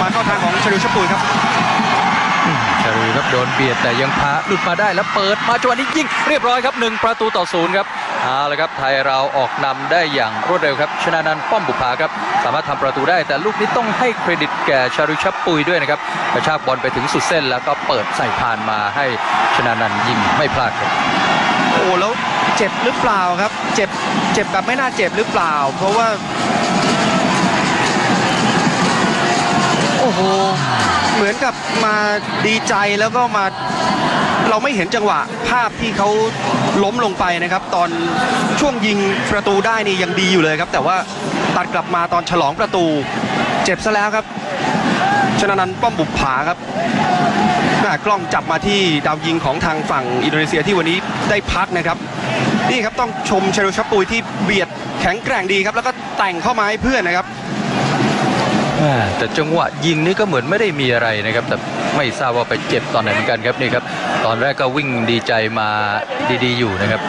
มาเข้าทางของชลิวชปุยครับชาลีครับโดนเบียดแต่ยังพาหลุดมาได้แล้วเปิดมาจังหวะนี้ยิงเรียบร้อยครับหนึ่งประตูต่อศูนย์ครับเอาละครับไทยเราออกนำได้อย่างรวดเร็วครับ ชนะนันท์ป้อมบุภาครับ สามารถทำประตูได้แต่ลูกนี้ต้องให้เครดิตแก่ชาริชับปุยด้วยนะครับกระชากบอลไปถึงสุดเส้นแล้วก็เปิดใส่พานมาให้ชนะนันท์ยิงไม่พลาดครับโอ้แล้วเจ็บหรือเปล่าครับ เจ็บเจ็บแบบไม่น่าเจ็บหรือเปล่า เพราะว่า โอ้โห เหมือนกับมาดีใจแล้วก็มาเราไม่เห็นจังหวะภาพที่เขาล้มลงไปนะครับ ตอนช่วงยิงประตูได้นี่ยังดีอยู่เลยครับ แต่ว่าตัดกลับมาตอนฉลองประตู เจ็บซะแล้วครับ ชนะนันป้อมบุปผาครับกล้องจับมาที่ดาวยิงของทางฝั่งอินโดนีเซียที่วันนี้ได้พักนะครับ นี่ครับต้องชมเชโรชับปุยที่เบียดแข็งแกร่งดีครับ แล้วก็แต่งเข้ามาให้เพื่อนนะครับ แต่จังหวะยิงนี่ก็เหมือนไม่ได้มีอะไรนะครับ แต่ไม่ทราบว่าไปเจ็บตอนไหนเหมือนกันครับนี่ครับ ตอนแรกก็วิ่งดีใจมาดีๆอยู่นะครับ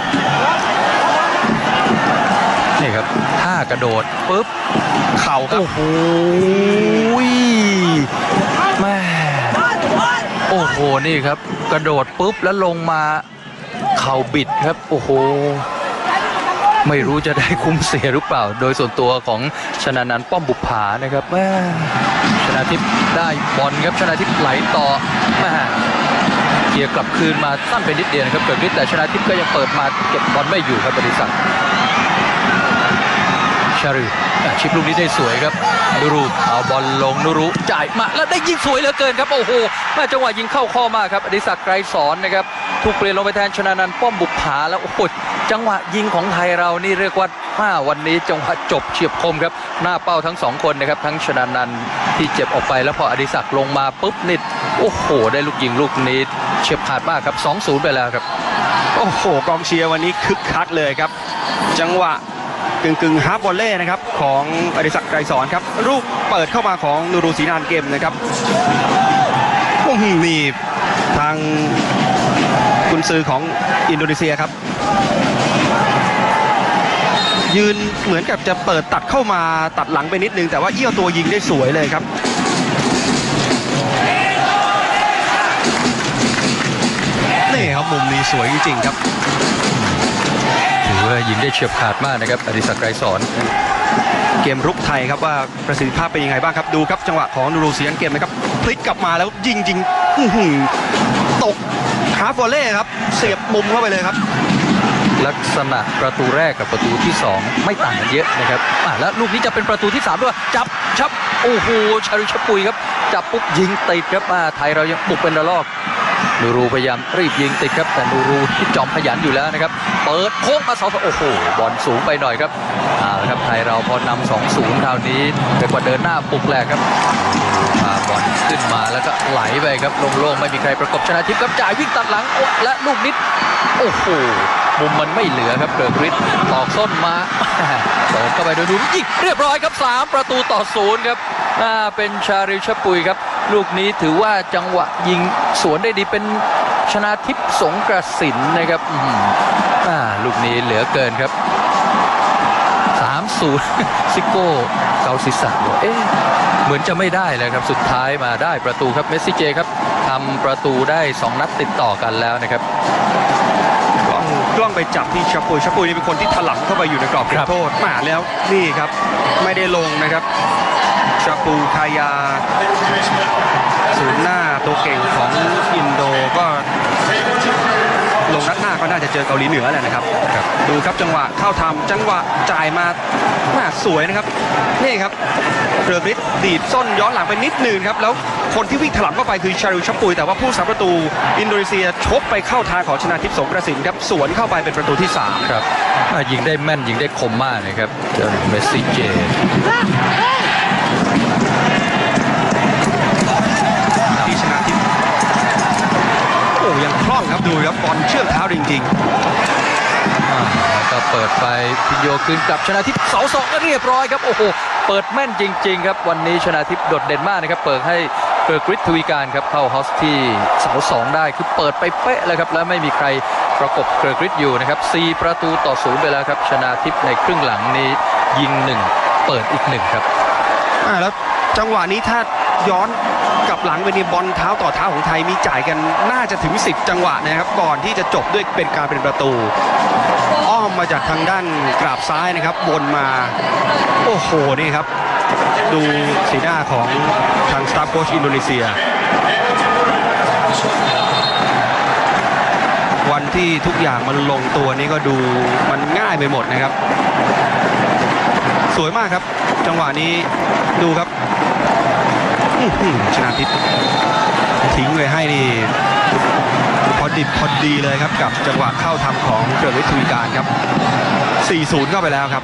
นี่ครับท่ากระโดดปุ๊บ เข่าครับ โอ้โหแม่โอ้โห นี่ครับ กระโดดปุ๊บแล้วลงมา เข่าบิดครับ โอ้โห ไม่รู้จะได้คุ้มเสียหรือเปล่า โดยส่วนตัวของชนะนันท์ป้อมบุปผานะครับแม่ชนะทิพย์ได้บอลครับชนะทิพย์ไหลต่อแม่เคลียร์กลับคืนมาสั้นไปนิดเดียวนะครับเกิดขึ้นแต่ชนะทิพย์ก็ยังเปิดมาเก็บบอลไม่อยู่ครับบริษัทชารือะชิปลูกนี้ได้สวยครับนูรูเอาบอลลงนูรูจ่ายมาแล้วได้ยิงสวยเหลือเกินครับโอ้โหแม่จังหวะยิงเข้าข้อมากครับอดิศักดิ์ไกรสอนนะครับ ถูกเปลี่ยนลงไปแทนชนะนันท์ป้อมบุปผาแล้วโอ้โหจังหวะยิงของไทยเรานี่เรียกว่ามาวันนี้จังหวะจบเฉียบคมครับ หน้าเป้าทั้งสองคนนะครับ ทั้งชนะนันท์ที่เจ็บออกไปแล้วพออดิศักดิ์ลงมาปุ๊บนิดโอ้โห ได้ลูกยิงลูกนี้เฉียบขาดมากครับ 2-0 ไปแล้วครับ โอ้โหกองเชียร์วันนี้คึกคักเลยครับ จังหวะกึ่งกึ่งฮาร์ฟบอลเล่นะครับของอดิศักดิ์ไกรสอนครับลูกเปิดเข้ามาของนูรูศรีนานเกมนะครับอื้อหือนี่ทาง กุนซือของอินโดนีเซียครับ ยืนเหมือนกับจะเปิดตัดเข้ามาตัดหลังไปนิดนึง แต่ว่าเอี้ยวตัวยิงได้สวยเลยครับนี่ครับมุมนี้สวยจริงๆครับถือว่ายิงได้เฉียบขาดมากนะครับอดิศักดิ์ไกรสอนเกมรุกไทยครับว่าประสิทธิภาพเป็นยังไงบ้างครับดูครับจังหวะของนูรูเซียนเกมนะครับพลิกกลับมาแล้วยิงจริงอื้อหือตก ฮาร์ฟวอลเล่ครับ เสียบมุมเข้าไปเลยครับ ลักษณะประตูแรกกับประตูที่ 2 ไม่ต่างกันเยอะนะครับอะแล้วลูกนี้จะเป็นประตูที่3ด้วยจับชับโอ้โหชาริชปุยครับ จับปุ๊บยิงติดครับอ่าไทยเรายังบุกเป็นระลอกนูรูพยายามรีบยิงติดครับ แต่นูรูที่จอมขยันอยู่แล้วนะครับ เปิดโค้งมาเสาโอ้โหบอลสูงไปหน่อยครับเอาครับไทยเราพอนำ2-0คราวนี้เรียกว่าเดินหน้าปลุกแหลกครับ พาบอลขึ้นมาแล้วก็ไหลไปครับลงโล่งไม่มีใครประกบชนะทิพย์ครับจ่ายวิ่งตัดหลังและลูกนิด โอ้โหมุมมันไม่เหลือครับเกิดฤทธิ์ตอกส้นมาเปิดเข้าไปโดยดูยิงเรียบร้อยครับ 3 ประตูต่อศูนย์ครับอ่าเป็นชาริวชปุยครับ ลูกนี้ถือว่าจังหวะยิงสวนได้ดีเป็นชนะทิพย์สงกระสินนะครับอ่าลูกนี้เหลือเกินครับ 3-0 ซิโก้เกาศีรษะบอกเอ๊ะเหมือนจะไม่ได้เลยครับ สุดท้ายมาได้ประตูครับเมสซี่เจครับทำประตูได้ 2 นัดติดต่อกันแล้วนะครับกล้องกล้องไปจับที่ชับปุยชับปุยนี่เป็นคนที่ถลังเข้าไปอยู่ในกรอบเขครัตบโทษมาแล้วนี่ครับ ไม่ได้ลงนะครับชับปูคายาศูนย์หน้าตัวเก่งของอินโดก็ลงนัดหน้า ก็น่าจะเจอเกาหลีเหนือแหละนะครับครับดูครับจังหวะเข้าทำจังหวะจ่ายมาแม่สวยนะครับ นี่ครับเรือฤทธิ์ดีดส้นย้อนหลังไปนิดนึงครับ แล้วคนที่วิ่งถลับเข้าไปคือชาริวชับปุย แต่ว่าผู้สาประตูอินโดนีเซียชกไปเข้าทางของชนาทิพย์สงกระสินครับสวนเข้าไปเป็นประตูที่3ครับอ่ายิงได้แม่นยิงได้คมมากนะครับเจ้าเมสซี่เจ ยังคล่องครับดูครับบอลเชื่องเท้าจริงอ่าแล้วก็เปิดไปพิญโยคืนกลับชนะทิพย์เสาสองก็เรียบร้อยครับโอ้โหเปิดแม่นจริง ๆ ครับวันนี้ชนะทิพย์โดดเด่นมากนะครับเปิดให้เปิดกริททวีการครับเข้าฮอสที่เสาสองได้คือเปิดไปเป๊ะเลยครับแล้วไม่มีใครประกบเกรกริทอยู่นะครับ4ประตูต่อศูนย์ไปแล้วครับชนะทิพย์ในครึ่งหลังนี้ยิงหนึ่งเปิดอีกหนึ่งครับๆอ่าแล้วจังหวะนี้ถ้าย้อน กลับหลังไปนี่บอลเท้าต่อเท้าของไทยมีจ่ายกันน่าจะถึง 10 จังหวะนะครับ ก่อนที่จะจบด้วยเป็นการเป็นประตู อ้อมมาจากทางด้านกราบซ้ายนะครับวนมา โอ้โหนี่ครับ ดูสีหน้าของทางสตาฟโค้ชอินโดนีเซีย วันที่ทุกอย่างมันลงตัวนี้ก็ดูมันง่ายไปหมดนะครับ สวยมากครับ จังหวะนี้ดูครับ ชนะทิพย์ทิ้งเลยให้นี่พอดิบพอดีเลยครับกับจังหวะเข้าทำของเกิดวิทวีการครับ 4-0 เข้าไปแล้วครับ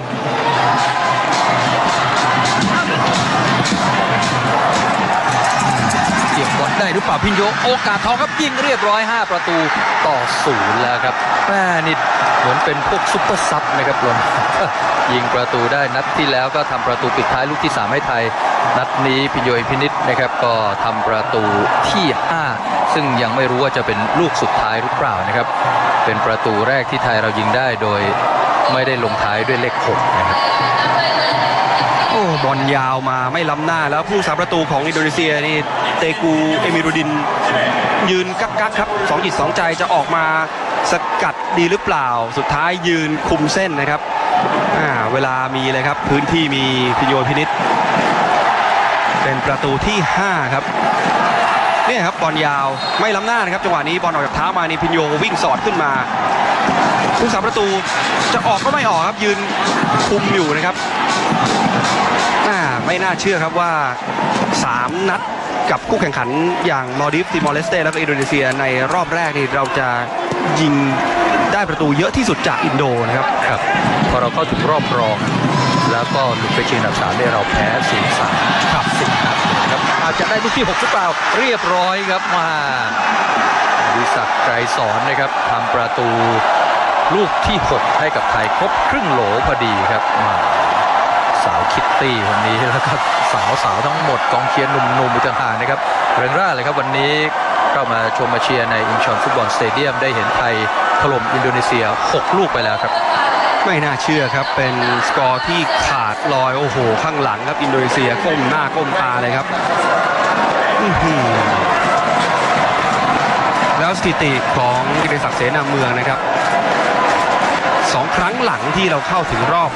เก็บบอลได้หรือเปล่าพินโยโอกาสทองครับยิงเรียบร้อย 5 ประตูต่อศูนย์แล้วครับแม่นี่เหมือนเป็นพวกซุปเปอร์ซับนะครับลมยิงประตูได้นัดที่แล้วก็ทำประตูปิดท้ายลูกที่ 3 ให้ไทย นัดนี้พิโยอิพินิษนะครับก็ทำประตูที่ 5 ซึ่งยังไม่รู้ว่าจะเป็นลูกสุดท้ายหรือเปล่านะครับ เป็นประตูแรกที่ไทยเรายิงได้โดยไม่ได้ลงท้ายด้วยเลข6นะครับโอ้บอลยาวมาไม่ล้ำหน้าแล้วผู้สาประตูของอินโดนีเซียนี่เตกูเอมิรุดิน ยืนกักกักครับสองจิตสองใจจะออกมาสกัดดีหรือเปล่า สุดท้ายยืนคุมเส้นนะครับอ่าเวลามีเลยครับ พื้นที่มีพิโยพินิษ เป็นประตูที่ 5 ครับเนี่ยครับบอลยาวไม่ล้ำหน้านะครับจังหวะนี้บอลออกจากเท้ามานี่พินโยวิ่งสอดขึ้นมาผู้สาประตูจะออกก็ไม่ออกครับยืนคุมอยู่นะครับอ่าไม่น่าเชื่อครับว่า 3 นัดกับคู่แข่งขันอย่างมอลดิฟติมอร์เลสเตแล้วก็อินโดนีเซียในรอบแรกนี่เราจะยิงได้ประตูเยอะที่สุดจากอินโดนะครับครับพอเราเข้าถึงรอบรอง แล้วก็หลุดไปชิงอันดับสามได้เราแพ้สี่สามครับ จะได้ลูกที่หกหรือเปล่า เรียบร้อยครับมาดิศักดิ์ไกรสอนนะครับทำประตูลูกที่ 6 ให้กับไทยครบครึ่งโหลพอดีครับมาสาวคิตตี้คนนี้แล้วก็สาวสาวทั้งหมดกองเชียร์หนุ่มๆอีกต่างหากนะครับเริงร่าเลยครับวันนี้เข้ามาชมมาเชียร์ในอินชอนฟุตบอลสเตเดียมได้เห็นไทยถล่มอินโดนีเซีย 6 ลูกไปแล้วครับ ไม่น่าเชื่อครับเป็นสกอร์ที่ขาดลอยโอ้โห ข้างหลังครับอินโดนีเซียก้มหน้าก้มตาเลยครับแล้วสถิติของกิติศักดิ์เสนาเมืองนะครับสองครั้งหลังที่เราเข้าถึงรอบ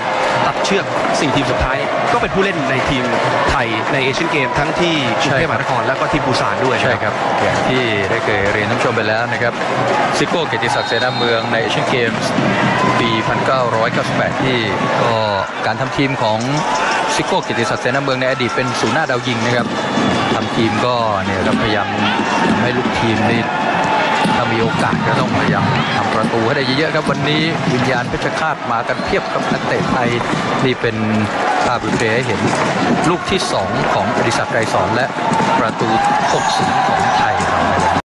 ตัดเชือก 4 ทีมสุดท้าย ก็เป็นผู้เล่นในทีมไทยในเอเชียนเกมทั้งที่กรุงเทพมหานครแล้วก็ทีมปูซานด้วยใช่ครับอย่างที่ได้เคยเรียนท่านผู้ชมไปแล้วนะครับซิโก้เกียรติศักดิ์เสนาเมืองในเอเชียนเกมส์ปี 1998 ที่ก็การทำทีมของซิโก้เกียรติศักดิ์เสนาเมืองในอดีตเป็นศูนย์หน้าดาวยิงนะครับทำทีมก็เนี่ยพยายามทำให้ลูกทีมนี่ ถ้ามีโอกาสก็ต้องพยายามทำประตูให้ได้เยอะๆครับวันนี้วิญญาณเพชรฆาตมากันเพียบกับนักเตะไทยนี่เป็นภาพรีเพลย์ให้เห็นลูกที่ 2 ของอดิศักดิ์ไกรสอนและประตู 60 ของ